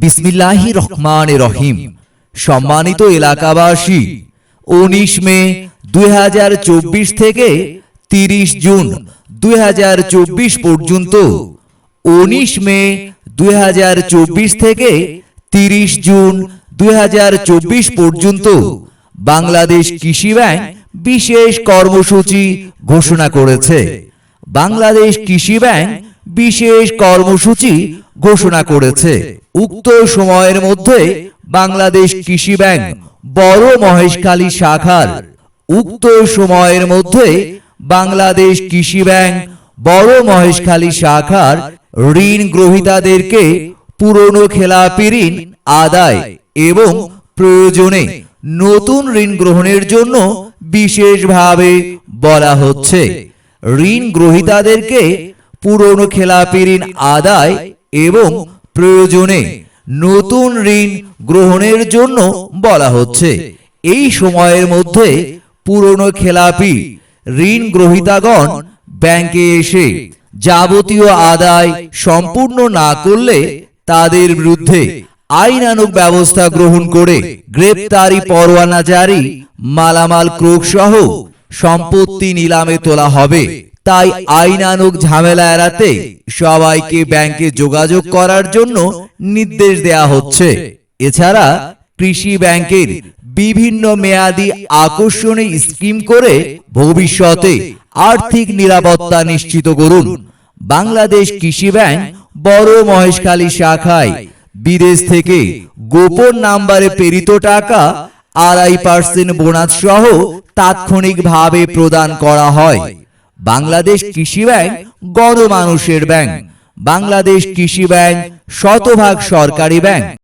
বিসমিল্লাহি রহমান রহিম। সম্মানিত এলাকাবাসী, উনিশ মে দুই হাজার চব্বিশ থেকে তিরিশ জুন দুই হাজার চব্বিশ পর্যন্ত, উনিশ মে দুই হাজার চব্বিশ থেকে তিরিশ জুন দুই হাজার চব্বিশ পর্যন্ত বাংলাদেশ কৃষি ব্যাংক বিশেষ কর্মসূচি ঘোষণা করেছে। বাংলাদেশ কৃষি ব্যাংক বিশেষ কর্মসূচি ঘোষণা করেছে। উক্ত সময়ের মধ্যে বাংলাদেশ কৃষি ব্যাংক বড় মহেশখালী শাখার উক্ত সময়ের মধ্যে বাংলাদেশ কৃষি ব্যাংক বড় মহেশখালী শাখার ঋণ গ্রহীতাদেরকে পুরনো খেলাপি ঋণ আদায় এবং প্রয়োজনে নতুন ঋণ গ্রহণের জন্য বিশেষভাবে বলা হচ্ছে। ঋণ গ্রহীতাদেরকে পুরনো খেলাপি ঋণ আদায় এবং প্রয়োজনে নতুন ঋণ গ্রহণের জন্য বলা হচ্ছে। এই সময়ের মধ্যে পুরনো খেলাপি ঋণ গ্রহীতাগণ ব্যাংকে এসে যাবতীয় আদায় সম্পূর্ণ না করলে তাদের বিরুদ্ধে আইনানুগ ব্যবস্থা গ্রহণ করে গ্রেপ্তারি পরোয়ানা জারি মালামাল ক্রোক সহ সম্পত্তি নিলামে তোলা হবে। তাই আইনানুগ ঝামেলা এড়াতে সবাইকে ব্যাংকে যোগাযোগ করার জন্য নির্দেশ দেয়া হচ্ছে। এছাড়া কৃষি ব্যাংকের বিভিন্ন মেয়াদি আকর্ষণীয় স্কিম করে ভবিষ্যতে আর্থিক নিরাপত্তা নিশ্চিত করুন। বাংলাদেশ কৃষি ব্যাংক বড় মহেশখালী শাখায় বিদেশ থেকে গোপন নাম্বারে প্রেরিত টাকা আড়াই পার্সেন্ট বোনাস সহ তাৎক্ষণিকভাবে প্রদান করা হয়। বাংলাদেশ কৃষি ব্যাংক গণমানুষের ব্যাংক। বাংলাদেশ কৃষি ব্যাংক শতভাগ সরকারি ব্যাংক।